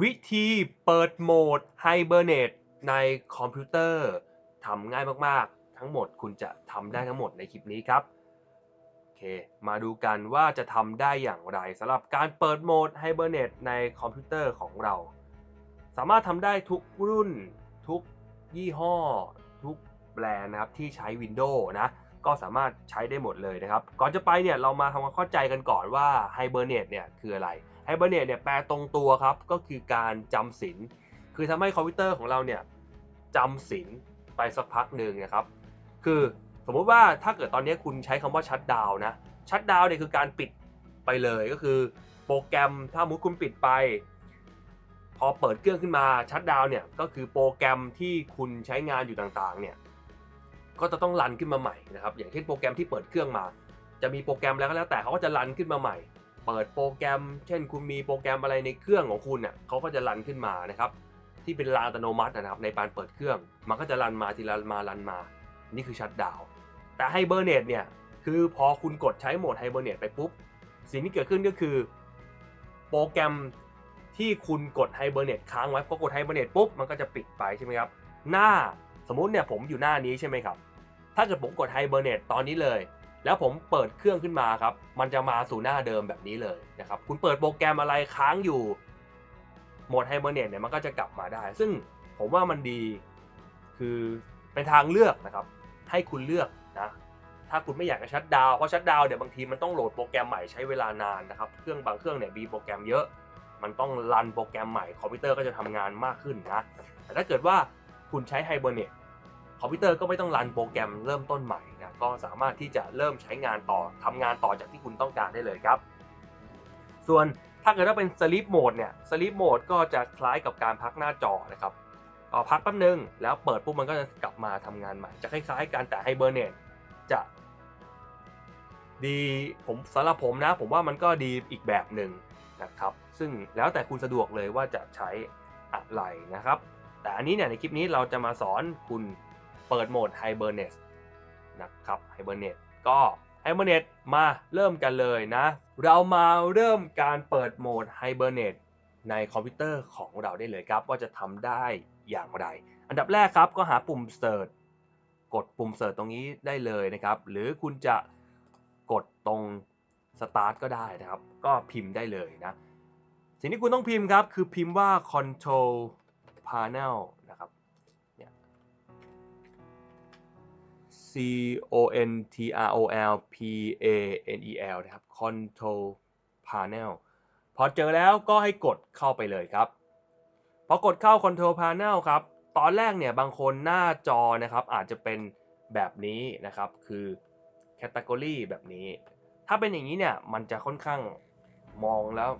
วิธีเปิดโหมด Hibernate ในคอมพิวเตอร์ทำง่ายมากๆ ทั้งหมดคุณจะทำได้ทั้งหมดในคลิปนี้ครับโอเค มาดูกันว่าจะทำได้อย่างไรสำหรับการเปิดโหมด Hibernate ในคอมพิวเตอร์ของเรา สามารถทำได้ทุกรุ่น ทุกยี่ห้อ ทุกแบรนด์นะครับที่ใช้ Windows นะ ก็สามารถใช้ได้หมดเลยนะครับ ก่อนจะไปเนี่ยเรามาทำความเข้าใจกันก่อนว่า Hibernate เนี่ยคืออะไร Hibernate เนี่ยแปลตรงตัวครับก็คือการจำศีลคือทำให้คอมพิวเตอร์ของเราเนี่ยจำศีลไปสักพักหนึ่งนะครับ คือสมมุติว่าถ้าเกิดตอนนี้คุณใช้คำว่าชัดดาวนะชัดดาวเนี่ยคือการปิดไปเลยก็คือโปรแกรมถ้ามุดคุณปิดไป พอเปิดเครื่องขึ้นมาชัดดาวเนี่ยก็คือโปรแกรมที่คุณใช้งานอยู่ต่างๆเนี่ยก็จะต้องรันขึ้นมาใหม่นะครับอย่างเช่นโปรแกรมที่เปิดเครื่องมา จะมีโปรแกรมแล้วก็แล้วแต่เขาก็จะรันขึ้นมาใหม่ เปิดโปรแกรม เช่น คุณมีโปรแกรมอะไรในเครื่องของคุณเนี่ยเขาก็จะรันขึ้นมานะครับ ที่เป็นรันอัตโนมัตินะครับ ในการเปิดเครื่อง มันก็จะรันมาทีละมารันมา นี่คือชัดดาวแต่ไฮเบอร์เนตเนี่ย คือพอคุณกดใช้โหมดไฮเบอร์เนตไปปุ๊บ สิ่งที่เกิดขึ้นก็คือ โปรแกรมที่คุณกดไฮเบอร์เนตค้างไว้พอกดไฮเบอร์เนตปุ๊บมันก็จะปิดไปใช่ไหมครับ หน้าสมมุติเนี่ยผมอยู่หน้านี้ใช่ไหมครับ ถ้าเกิดผมกดไฮเบอร์เนตตอนนี้เลย แล้วผมเปิดเครื่องขึ้นมาครับ มันจะมาสู่หน้าเดิมแบบนี้เลยนะครับ คุณเปิดโปรแกรมอะไรค้างอยู่ โหมดไฮเบอร์เนตเนี่ยมันก็จะกลับมาได้ ซึ่งผมว่ามันดี คือเป็นทางเลือกนะครับ ให้คุณเลือกนะ ถ้าคุณไม่อยากจะชัดดาว เพราะชัดดาวเดี๋ยวบางทีมันต้องโหลดโปรแกรมใหม่ใช้เวลานานนะครับ เครื่องบางเครื่องเนี่ยมีโปรแกรมเยอะ มันต้องรันโปรแกรมใหม่ คอมพิวเตอร์ก็จะทำงานมากขึ้นนะ แต่ถ้าเกิดว่าคุณใช้ไฮเบอร์เนตคอมพิวเตอร์ก็ไม่ต้องรันโปรแกรมเริ่มต้นใหม่ ก็สามารถที่จะเริ่มใช้งานต่อทำงานต่อจากที่คุณต้องการได้เลยครับ ส่วนถ้าเกิดว่าเป็น Sleep Mode เนี่ย Sleep Mode ก็จะคล้ายกับการพักหน้าจอนะครับก็พักแป๊บนึงแล้วเปิดปุ๊บมันก็จะกลับมาทำงานใหม่ จะคล้ายๆกันแต่ Hibernate จะ ดีผมสำหรับผมนะ ผมว่ามันก็ดีอีกแบบหนึ่งนะครับ ซึ่งแล้วแต่คุณสะดวกเลยว่าจะใช้อะไรนะครับ แต่อันนี้เนี่ยในคลิปนี้เราจะมาสอนคุณเปิดโหมด Hibernate น นะครับ Hibernate ก็ Hibernate มาเริ่มกันเลยนะ เรามาเริ่มการเปิดโหมด Hibernate ในคอมพิวเตอร์ของเราได้เลยครับว่าจะทำได้อย่างไร อันดับแรกครับก็หาปุ่ม Search กดปุ่ม Search ตรงนี้ได้เลยนะครับ หรือคุณจะกดตรง Start ก็ได้นะครับ ก็พิมพ์ได้เลยนะ สิ่งที่คุณต้องพิมพ์ครับ คือพิมพ์ว่า Control Panel C O N T R O L P A N E L นะครับ Control Panel พอเจอแล้วก็ให้กดเข้าไปเลยครับ พอกดเข้า Control Panel ครับ ตอนแรกเนี่ยบางคนหน้าจอนะครับอาจจะเป็นแบบนี้นะครับ คือ Category แบบนี้ ถ้าเป็นอย่างนี้เนี่ยมันจะค่อนข้างมองแล้ว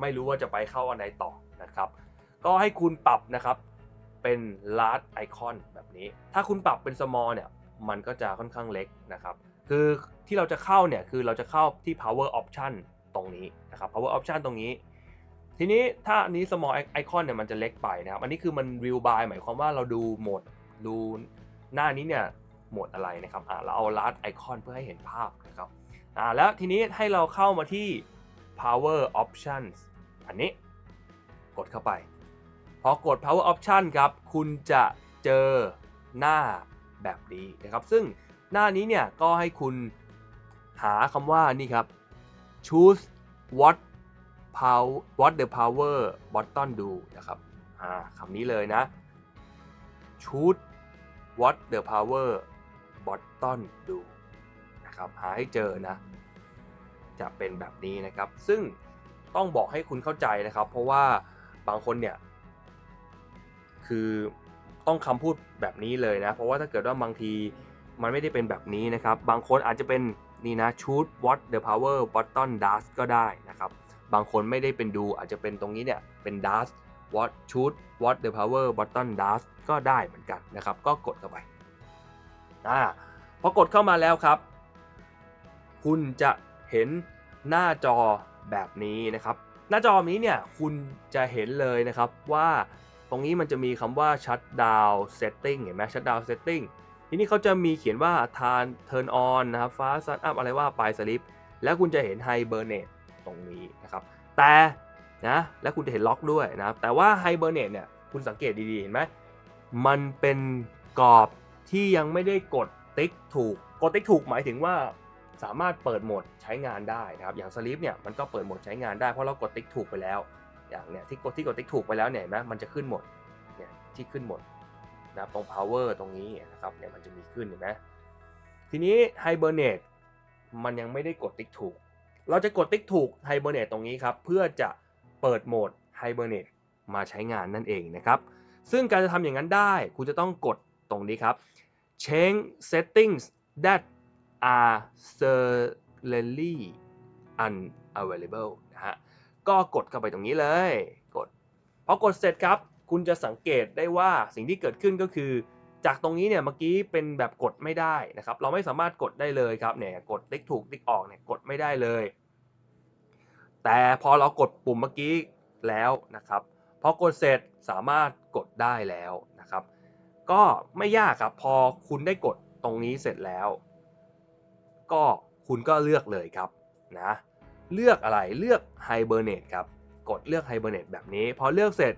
ไม่รู้ว่าจะไปเข้าอันไหนต่อนะครับ ก็ให้คุณปรับนะครับเป็น large icon แบบนี้ ถ้าคุณปรับเป็น small เนี่ย มันก็จะค่อนข้างเล็กนะครับ คือที่เราจะเข้าเนี่ยคือเราจะเข้าที่ power option ตรงนี้นะครับ power option ตรงนี้ ทีนี้ถ้าอันนี้ small icon เนี่ยมันจะเล็กไปนะครับ อันนี้คือมัน view by หมายความว่าเราดูโหมดดูหน้านี้เนี่ยโหมดอะไรนะครับอ่าเราเอา large icon เพื่อให้เห็นภาพนะครับอ่าแล้วทีนี้ให้เราเข้ามาที่ power options อันนี้กดเข้าไป พอกด power option ครับ คุณจะเจอหน้า แบบนี้นะครับ ซึ่งหน้านี้เนี่ยก็ให้คุณหาคำว่านี่ครับ choose what power what the power button do นะครับอ่าคำนี้เลยนะ choose what the power button do นะครับหาให้เจอนะ จะเป็นแบบนี้นะครับ ซึ่งต้องบอกให้คุณเข้าใจนะครับ เพราะว่าบางคนเนี่ย คือ ต้องคำพูดแบบนี้เลยนะ เพราะว่าถ้าเกิดว่าบางทีมันไม่ได้เป็นแบบนี้นะครับ บางคนอาจจะเป็นนี่นะ shoot what the power button does ก็ได้นะครับ บางคนไม่ได้เป็นดูอาจจะเป็นตรงนี้เนี่ยเป็น does what shoot what the power button does ก็ได้เหมือนกันนะครับ ก็กดเข้าไปอ่าพอกดเข้ามาแล้วครับ คุณจะเห็นหน้าจอแบบนี้นะครับ หน้าจอนี้เนี่ยคุณจะเห็นเลยนะครับว่า ตรงนี้มันจะมีคำว่า shutdown setting เห็นไหม shutdown setting ทีนี้เขาจะมีเขียนว่า turn turn on นะครับ fast start up อะไรว่าไป sleep แล้วคุณจะเห็น hibernate ตรงนี้นะครับ แต่นะและคุณจะเห็นล็อกด้วยนะครับ แต่ว่า Hibernate เนี่ยคุณสังเกตดีๆ เห็นไหม มันเป็นกรอบที่ยังไม่ได้กดติ๊กถูก กดติ๊กถูกหมายถึงว่าสามารถเปิดโหมดใช้งานได้นะครับ อย่าง Sleep เนี่ยมันก็เปิดโหมดใช้งานได้เพราะเรากดติ๊กถูกไปแล้ว อย่างเนี่ยที่กดที่กดติ๊กถูกไปแล้วเนี่ยนไหมมันจะขึ้นหมดเนี่ยที่ขึ้นหมดนะตรง power ตรงนี้นะครับเนี่ยมันจะมีขึ้นเห็นไหมทีนี้ Hibernate มันยังไม่ได้กดติ๊กถูก เราจะกดติ๊กถูก Hibernate ตรงนี้ครับเพื่อจะเปิดโหมด Hibernate มาใช้งานนั่นเองนะครับ ซึ่งการจะทำอย่างนั้นได้ คุณจะต้องกดตรงนี้ครับ change settings that are seriously unavailable ก็กดเข้าไปตรงนี้เลย กดพอกดเสร็จครับ คุณจะสังเกตได้ว่าสิ่งที่เกิดขึ้นก็คือ จากตรงนี้เนี่ยเมื่อกี้เป็นแบบกดไม่ได้นะครับ เราไม่สามารถกดได้เลยครับเนี่ยกดติ๊กถูกติ๊กออกเนี่ยกดไม่ได้เลย แต่พอเรากดปุ่มเมื่อกี้แล้วนะครับพอกดเสร็จสามารถกดได้แล้วนะครับ ก็ไม่ยากครับพอคุณได้กดตรงนี้เสร็จแล้ว ก็คุณก็เลือกเลยครับนะ เลือกอะไรเลือก Hibernate ครับ กดเลือก Hibernate แบบนี้ พอเลือกเสร็จ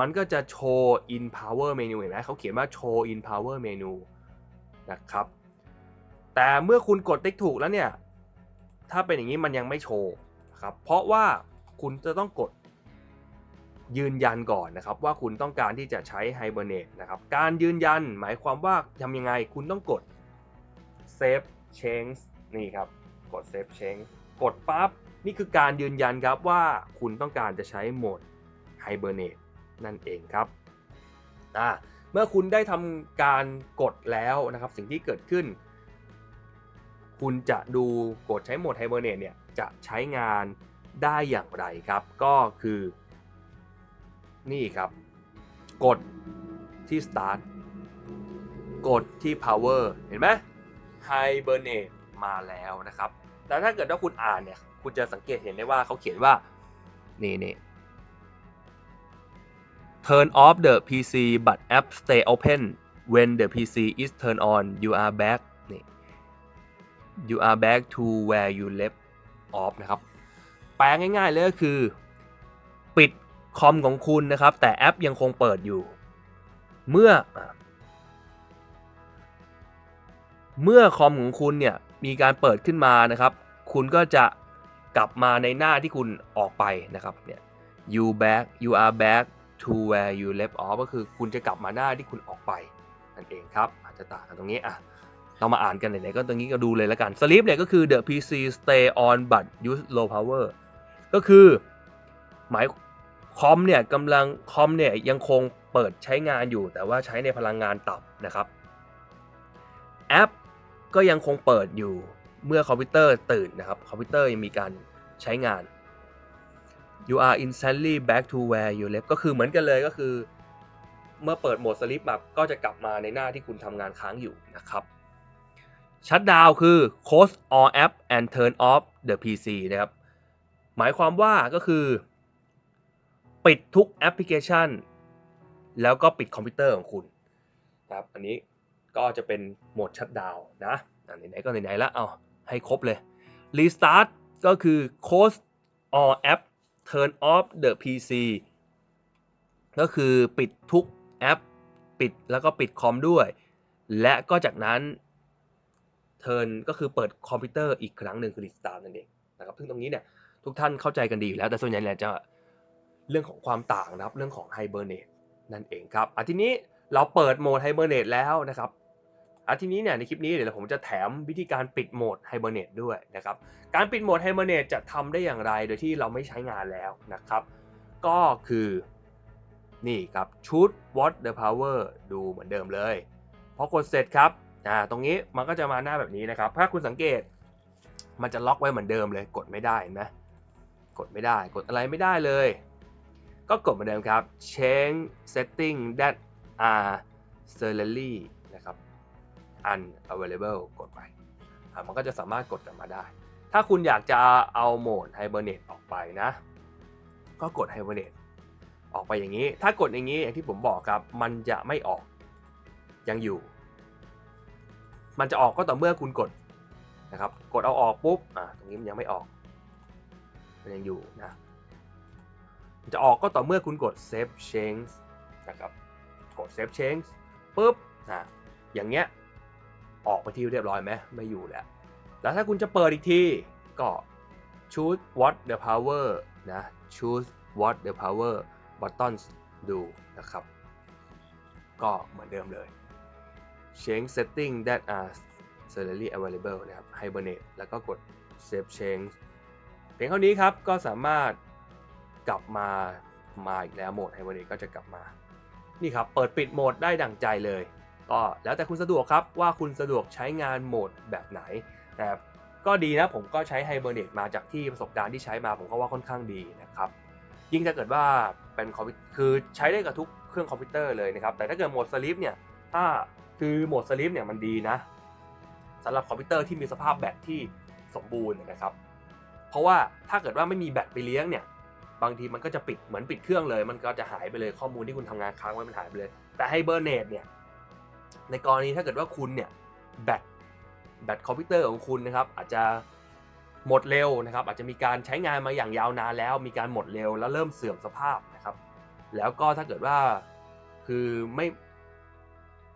มันก็จะโชว์ in power menu เห็นไหมเขาเขียนว่าโชว์ in power menu นะครับ แต่เมื่อคุณกดติ๊กถูกแล้วเนี่ย ถ้าเป็นอย่างนี้มันยังไม่โชว์นะครับ เพราะว่าคุณจะต้องกดยืนยันก่อนนะครับว่าคุณต้องการที่จะใช้ Hibernate นะครับ การยืนยันหมายความว่าทำยังไงคุณต้องกด save change นี่ครับ กด save change กดปั๊บนี่คือการยืนยันครับว่าคุณต้องการจะใช้โหมด Hibernate นั่นเองครับอ่าเมื่อคุณได้ทำการกดแล้วนะครับ สิ่งที่เกิดขึ้น คุณจะดูกดใช้โหมด Hibernate เนี่ยจะใช้งานได้อย่างไรครับ ก็คือ นี่ครับ กดที่ start กดที่ power เห็นไหม Hibernate มาแล้วนะครับ แต่ถ้าเกิดว่าคุณอ่านเนี่ย คุณจะสังเกตเห็นได้ว่าเขาเขียนว่า นี่นี่ turn off the PC but app stay open when the PC is turned on you are back นี่ you are back to where you left off นะครับ แปลง่ายๆเลยก็คือ ปิดคอมของคุณนะครับ แต่แอปยังคงเปิดอยู่ เมื่อ เมื่อคอมของคุณเนี่ย มีการเปิดขึ้นมานะครับ คุณก็จะกลับมาในหน้าที่คุณออกไปนะครับเนี่ย you back you are back to where you left off ก็คือคุณจะกลับมาหน้าที่คุณออกไปนั่นเองครับอาจจะต่างกันตรงนี้อะเรามาอ่านกันไหนๆก็ตรงนี้ก็ดูเลยแล้วกัน sleep เนี่ยก็คือ the PC stay on but use low power ก็คือหมายคอมเนี่ยกำลังคอมเนี่ยยังคงเปิดใช้งานอยู่แต่ว่าใช้ในพลังงานต่ำนะครับแอป ก็ยังคงเปิดอยู่เมื่อคอมพิวเตอร์ตื่นนะครับ คอมพิวเตอร์ยังมีการใช้งาน you are instantly back to where you left ก็คือเหมือนกันเลยก็คือ เมื่อเปิดโหมด sleep มาก็จะกลับมาในหน้าที่คุณทำงานค้างอยู่นะครับชัดดาวคือ close all app and turn off the PC นะครับ หมายความว่าก็คือ ปิดทุกแอปพลิเคชัน แล้วก็ปิดคอมพิวเตอร์ของคุณนะครับอันนี้ ก็จะเป็นโหมดชัดดาวนะไหนๆก็ไหนๆแล้วเอาให้ครบเลย Restart ก็คือ close all app turn off the PC ก็คือปิดทุกแอป ปิดแล้วก็ปิดคอมด้วย และก็จากนั้น turn ก็คือเปิดคอมพิวเตอร์อีกครั้งหนึ่งคือ restart นั่นเองนะครับซึ่งตรงนี้เนี่ยทุกท่านเข้าใจกันดีอยู่แล้ว แต่ส่วนใหญ่เนี่ยจะเรื่องของความต่างนะครับ เรื่องของ Hibernate นั่นเองครับอะทีนี้เราเปิดโหมด Hibernate แล้วนะครับ อะทีนี้เนี่ยในคลิปนี้เดี๋ยวผมจะแถมวิธีการปิดโหมด Hibernate ด้วยนะครับการปิดโหมด Hibernate จะทำได้อย่างไรโดยที่เราไม่ใช้งานแล้วนะครับ ก็คือนี่ครับชุด What the Power ดูเหมือนเดิมเลยพอกดเสร็จครับอ่าตรงนี้มันก็จะมาหน้าแบบนี้นะครับ ถ้าคุณสังเกต มันจะล็อกไว้เหมือนเดิมเลย กดไม่ได้นไหมกดไม่ได้กดอะไรไม่ได้เลย ก็กดเหมือนเดิมครับ change setting that are serially unavailable กดไปมันก็จะสามารถกดกลับมาได้ ถ้าคุณอยากจะเอาโหมด Hibernate ออกไปนะ ก็กด Hibernate ออกไปอย่างนี้ ถ้ากดอย่างนี้อย่างที่ผมบอกครับ มันจะไม่ออก ยังอยู่ มันจะออกก็ต่อเมื่อคุณกดนะครับ กดเอาออกปุ๊บ อะตรงนี้มันยังไม่ออก มันยังอยู่นะจะออกก็ต่อเมื่อคุณกด save change นะครับ กด save change ปุ๊บนะอย่างเงี้ย ออกไปที่เรียบร้อยไหมไม่อยู่แล้ว แล้วถ้าคุณจะเปิดอีกทีก็ choose what the power นะ choose what the power buttons do นะครับ ก็เหมือนเดิมเลย change setting that are serially available นะครับ hibernate แล้วก็กด save change เพียงเท่านี้ครับ ก็สามารถกลับมา มาอีกแล้วโหมด hibernate ก็จะกลับมา นี่ครับ เปิดปิดโหมดได้ดั่งใจเลย ก็แล้วแต่คุณสะดวกครับว่าคุณสะดวกใช้งานโหมดแบบไหนแต่ก็ดีนะผมก็ใช้ Hibernate มาจากที่ประสบการณ์ที่ใช้มาผมก็ว่าค่อนข้างดีนะครับยิ่งถ้าเกิดว่าเป็นคอมพิวคือใช้ได้กับทุกเครื่องคอมพิวเตอร์เลยนะครับแต่ถ้าเกิดโหมดสลิปเนี่ยถ้าคือโหมดสลิปเนี่ยมันดีนะสำหรับคอมพิวเตอร์ที่มีสภาพแบตที่สมบูรณ์นะครับ เพราะว่าถ้าเกิดว่าไม่มีแบตไปเลี้ยงเนี่ยบางทีมันก็จะปิดเหมือนปิดเครื่องเลย มันก็จะหายไปเลยข้อมูลที่คุณทำงานค้างไว้มันหายไปเลย แต่ Hibernate เนี่ย ในกรณีถ้าเกิดว่าคุณเนี่ยแบตแบตคอมพิวเตอร์ของคุณนะครับอาจจะหมดเร็วนะครับ อาจจะมีการใช้งานมาอย่างยาวนานแล้ว มีการหมดเร็วแล้วเริ่มเสื่อมสภาพนะครับ แล้วก็ถ้าเกิดว่าคือไม่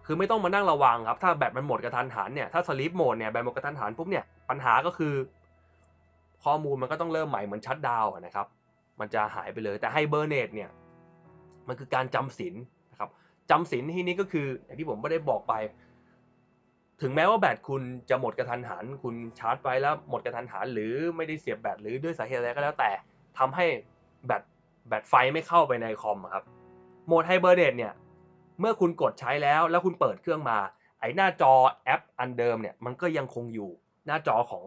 คือไม่ต้องมานั่งระวังครับ ถ้าแบตมันหมดกระทันหันเนี่ยถ้าสลีปโหมดเนี่ยแบตหมดกระทันหันปุ๊บเนี่ยปัญหาก็คือ ข้อมูลมันก็ต้องเริ่มใหม่เหมือนชัดดาวนะครับ มันจะหายไปเลยแต่ไฮเบอร์เนตเนี่ยมันคือการจำศีลน จำศีลที่นี้ก็คืออย่างที่ผมไม่ได้บอกไป ถึงแม้ว่าแบตคุณจะหมดกระทันหัน คุณชาร์จไปแล้วหมดกระทันหัน หรือไม่ได้เสียบแบตหรือด้วยสาเหตุอะไรก็แล้วแต่ทำให้แบตแบตไฟไม่เข้าไปในคอมครับโหมดไฮเบอร์เดตเนี่ยเมื่อคุณกดใช้แล้วแล้วคุณเปิดเครื่องมา ไอหน้าจอแอปอันเดิมเนี่ยมันก็ยังคงอยู่หน้าจอของ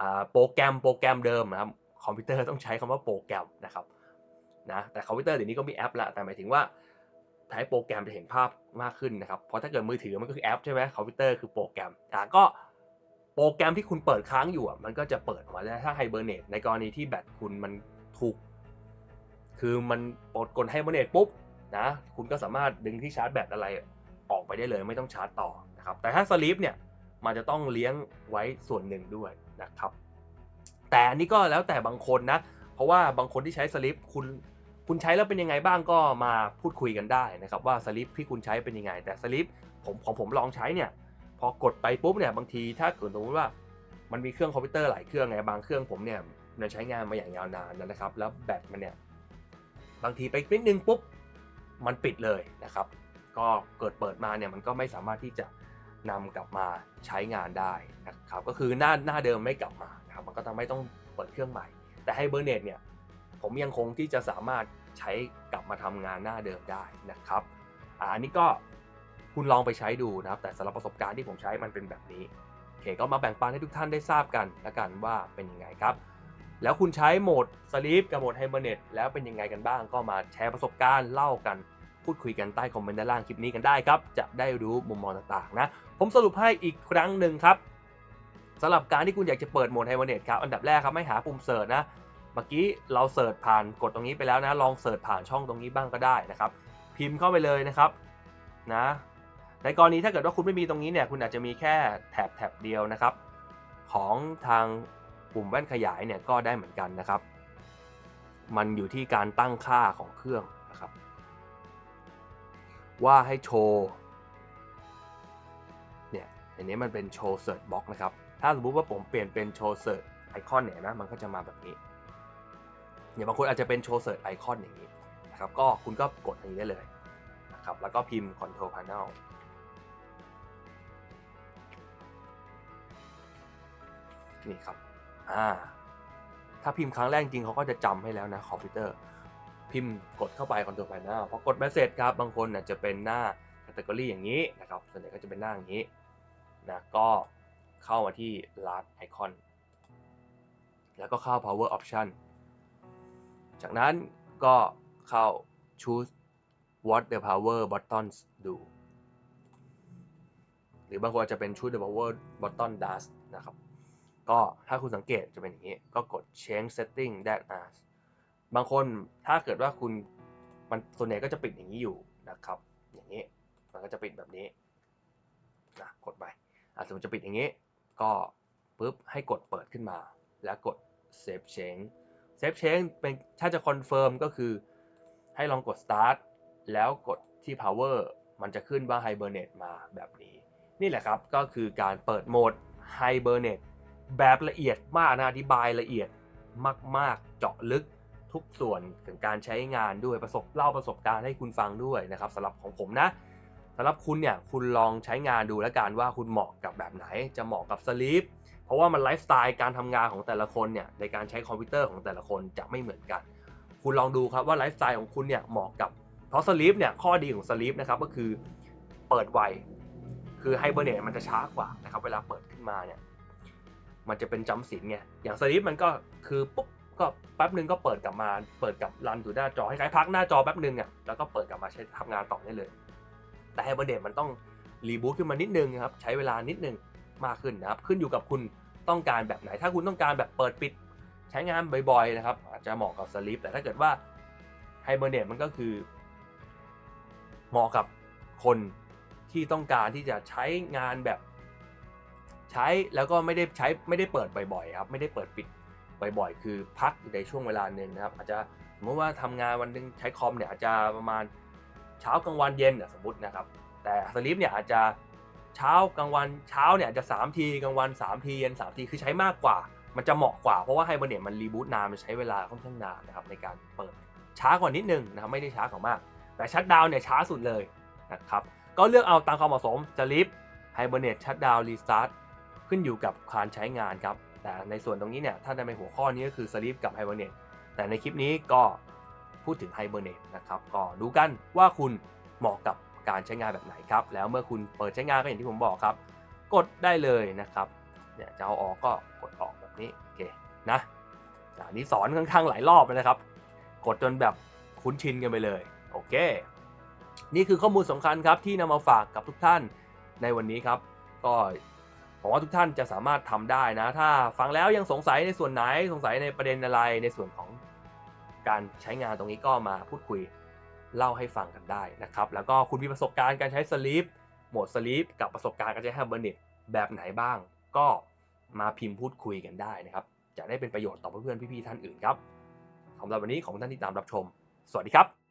อโปรแกรมโปรแกรมเดิมนะครับคอมพิวเตอร์ต้องใช้คำว่าโปรแกรมนะครับนะแต่คอมพิวเตอร์เดี๋ยวนี้ก็มีแอปละแต่หมายถึงว่า ใช้โปรแกรมจะเห็นภาพมากขึ้นนะครับ เพราะถ้าเกิดมือถือมันก็คือแอปใช่ไหมคอมพิวเตอร์คือโปรแกรมอะก็โปรแกรมที่คุณเปิดค้างอยู่อะมันก็จะเปิดออกมาแล้วถ้าไฮเบอร์เนตในกรณีที่แบตคุณมันถูก คือมันปลดกดไฮเบอร์เนตปุ๊บนะคุณก็สามารถดึงที่ชาร์จแบตอะไรออกไปได้เลยไม่ต้องชาร์จต่อนะครับแต่ถ้าสลีปเนี่ยมันจะต้องเลี้ยงไว้ส่วนหนึ่งด้วยนะครับ แต่อันนี้ก็แล้วแต่บางคนนะ เพราะว่าบางคนที่ใช้สลิปคุณ คุณใช้แล้วเป็นยังไงบ้างก็มาพูดคุยกันได้นะครับว่าสลิปที่คุณใช้เป็นยังไง แต่สลิปผมของผมลองใช้เนี่ยพอกดไปปุ๊บเนี่ยบางทีถ้าเกิดสมมติว่ามันมีเครื่องคอมพิวเตอร์หลายเครื่องไงบางเครื่องผมเนี่ยมันใช้งานมาอย่างยาวนานนะครับ แล้วแบตมันเนี่ยบางทีไปนิดนึงปุ๊บมันปิดเลยนะครับ ก็เกิดเปิดมาเนี่ยมันก็ไม่สามารถที่จะนำกลับมาใช้งานได้นะครับ ก็คือหน้าหน้าเดิมไม่กลับมานะครับมันก็ทำให้ต้องเปิดเครื่องใหม่ แต่ให้เบอร์เน็ตเนี่ย ผมยังคงที่จะสามารถใช้กลับมาทำงานหน้าเดิมได้นะครับอันนี้ก็คุณลองไปใช้ดูนะครับ แต่สำหรับประสบการณ์ที่ผมใช้มันเป็นแบบนี้โอเคก็มาแบ่งปันให้ทุกท่านได้ทราบกันละกันว่าเป็นยังไงครับ แล้วคุณใช้โหมดสลีปกับโหมดไฮเบอร์เน็ตแล้วเป็นยังไงกันบ้าง ก็มาแชร์ประสบการณ์เล่ากันพูดคุยกันใต้คอมเมนต์ด้านล่างคลิปนี้กันได้ครับ จะได้รู้มุมมองต่างๆนะ ผมสรุปให้อีกครั้งหนึ่งครับสำหรับการที่คุณอยากจะเปิดโหมดไฮเบอร์เน็ตครับอันดับแรกครับไม่หาปุ่มเสิร์ชนะ เมื่อกี้เราเสิร์ชผ่านกดตรงนี้ไปแล้วนะลองเสิร์ชผ่านช่องตรงนี้บ้างก็ได้นะครับ พิมพ์เข้าไปเลยนะครับนะในกรณีถ้าเกิดว่าคุณไม่มีตรงนี้เนี่ยคุณอาจจะมีแค่แถบแถบเดียวนะครับ ของทางปุ่มแว่นขยายเนี่ยก็ได้เหมือนกันนะครับ มันอยู่ที่การตั้งค่าของเครื่องนะครับ ว่าให้โชว์เนี่ยอันนี้มันเป็นโชว์เสิร์ชบ็อกนะครับ ถ้าสมมติว่าผมเปลี่ยนเป็นโชว์เสิร์ชไอคอนเนี่ยนะมันก็จะมาแบบนี้ อย่างบางคนอาจจะเป็นโชว์เสิร์ชไอคอนอย่างนี้นะครับก็คุณก็กดอย่างนี้ได้เลยนะครับแล้วก็พิมพ์ Control Panel นี่ครับอ่าถ้าพิมพ์ครั้งแรกจริงเขาก็จะจำให้แล้วนะคอมพิวเตอร์พิมพ์กดเข้าไป Control Panel พอกด Message ครับบางคนอาจจะเป็นหน้า Category อย่างนี้นะครับส่วนใหญ่ก็จะเป็นหน้าอย่างนี้นะก็เข้ามาที่ Last Icon แล้วก็เข้า power option จากนั้นก็เข้า choose what the power buttons do หรือบางคนอาจจะเป็น choose the power button does นะครับ ก็ถ้าคุณสังเกตจะเป็นอย่างนี้ ก็กด change setting that as บางคนถ้าเกิดว่าคุณมันส่วนใหญ่ก็จะปิดอย่างนี้อยู่นะครับ อย่างนี้มันก็จะปิดแบบนี้นะกดไปอะสมมติจะปิดอย่างนี้ ก็ปุ๊บให้กดเปิดขึ้นมา แล้วกด save change Safe Change เป็นถ้าจะคอนเฟิร์มก็คือให้ลองกด Start แล้วกดที่ Power มันจะขึ้นว่า Hibernate มาแบบนี้ นี่แหละครับก็คือการเปิดโหมด Hibernate แบบละเอียดมากนะอธิบายละเอียดมาก ๆ เจาะลึกทุกส่วนถึงการใช้งานด้วยประสบเล่าประสบการณ์ให้คุณฟังด้วยนะครับสำหรับของผมนะสำหรับคุณเนี่ยคุณลองใช้งานดูแล้วกันว่าคุณเหมาะกับแบบไหน จะเหมาะกับสลีป เพราะว่ามันไลฟ์สไตล์การทำงานของแต่ละคนเนี่ยในการใช้คอมพิวเตอร์ของแต่ละคนจะไม่เหมือนกัน คุณลองดูครับว่าไลฟ์สไตล์ของคุณเนี่ยเหมาะกับ เพราะสลีปเนี่ยข้อดีของสลีปนะครับก็คือเปิดไว คือไฮเบอร์เนตมันจะช้ากว่านะครับเวลาเปิดขึ้นมาเนี่ยมันจะเป็นจำสินไงอย่างสลีปมันก็คือปุ๊บก็แป๊บหนึ่งก็เปิดกลับมา เปิดกับรันอยู่หน้าจอให้คล้ายพักหน้าจอแป๊บหนึ่งอะแล้วก็เปิดกลับมาใช้ทำงานต่อได้เลย แต่ไฮเบอร์เนตมันต้องรีบูตขึ้นมานิดนึงครับใช้เวลานิดนึง มากขึ้นนะครับ ขึ้นอยู่กับคุณต้องการแบบไหน ถ้าคุณต้องการแบบเปิดปิดใช้งานบ่อยๆนะครับ อาจจะเหมาะกับสลีปแต่ถ้าเกิดว่าไฮเบอร์เนตมันก็คือ เหมาะกับคนที่ต้องการที่จะใช้งานแบบใช้แล้วก็ไม่ได้ใช้ไม่ได้เปิดบ่อยๆครับไม่ได้เปิดปิดบ่อยๆ คือพักอยู่ในช่วงเวลาหนึ่งนะครับ อาจจะสมมติว่าทำงานวันหนึงใช้คอมเนี่ยอาจจะประมาณเช้ากลางวันเย็นสมมตินะครับ แต่สลิปเนี่ยอาจจะ เช้ากลางวันเช้าเนี่ยจะ3ทีกลางวัน 3 ทีเย็น3ทีคือใช้มากกว่า มันจะเหมาะกว่าเพราะว่าไฮเบอร์เนตมันรีบูตนานมันใช้เวลาค่อนข้างนานนะครับในการเปิดช้ากว่านิดนึงนะครับไม่ได้ช้ากว่ามาก แต่ชัดดาวเนี่ยช้าสุดเลยนะครับก็เลือกเอาตามความเหมาะสมสลิปไฮเบอร์เนตชัดดาวรีสตาร์ทขึ้นอยู่กับการใช้งานครับแต่ในส่วนตรงนี้เนี่ยถ้าในหัวข้อนี้ก็คือ Sleep กับ Hibernate แต่ในคลิปนี้ก็พูดถึง Hibernate นะครับก็ดูกันว่าคุณเหมาะกับ การใช้งานแบบไหนครับ แล้วเมื่อคุณเปิดใช้งานก็อย่างที่ผมบอกครับ กดได้เลยนะครับเนี่ยจะเอาออกก็กดออกแบบนี้โอเคนะอันนี้สอนค่อนข้างหลายรอบเลยนะครับ กดจนแบบคุ้นชินกันไปเลยโอเค นี่คือข้อมูลสำคัญครับที่นำมาฝากกับทุกท่านในวันนี้ครับ ก็ผมว่าทุกท่านจะสามารถทำได้นะ ถ้าฟังแล้วยังสงสัยในส่วนไหนสงสัยในประเด็นอะไรในส่วนของการใช้งานตรงนี้ก็มาพูดคุย เล่าให้ฟังกันได้นะครับ แล้วก็คุณมีประสบการณ์การใช้สลิปโหมดสลิปกับประสบการณ์การใช้แฮมเบอร์เน็ตแบบไหนบ้าง ก็มาพิมพ์พูดคุยกันได้นะครับ จะได้เป็นประโยชน์ต่อเพื่อนๆพี่ๆท่านอื่นครับสำหรับวันนี้ของท่านที่ตามรับชม สวัสดีครับ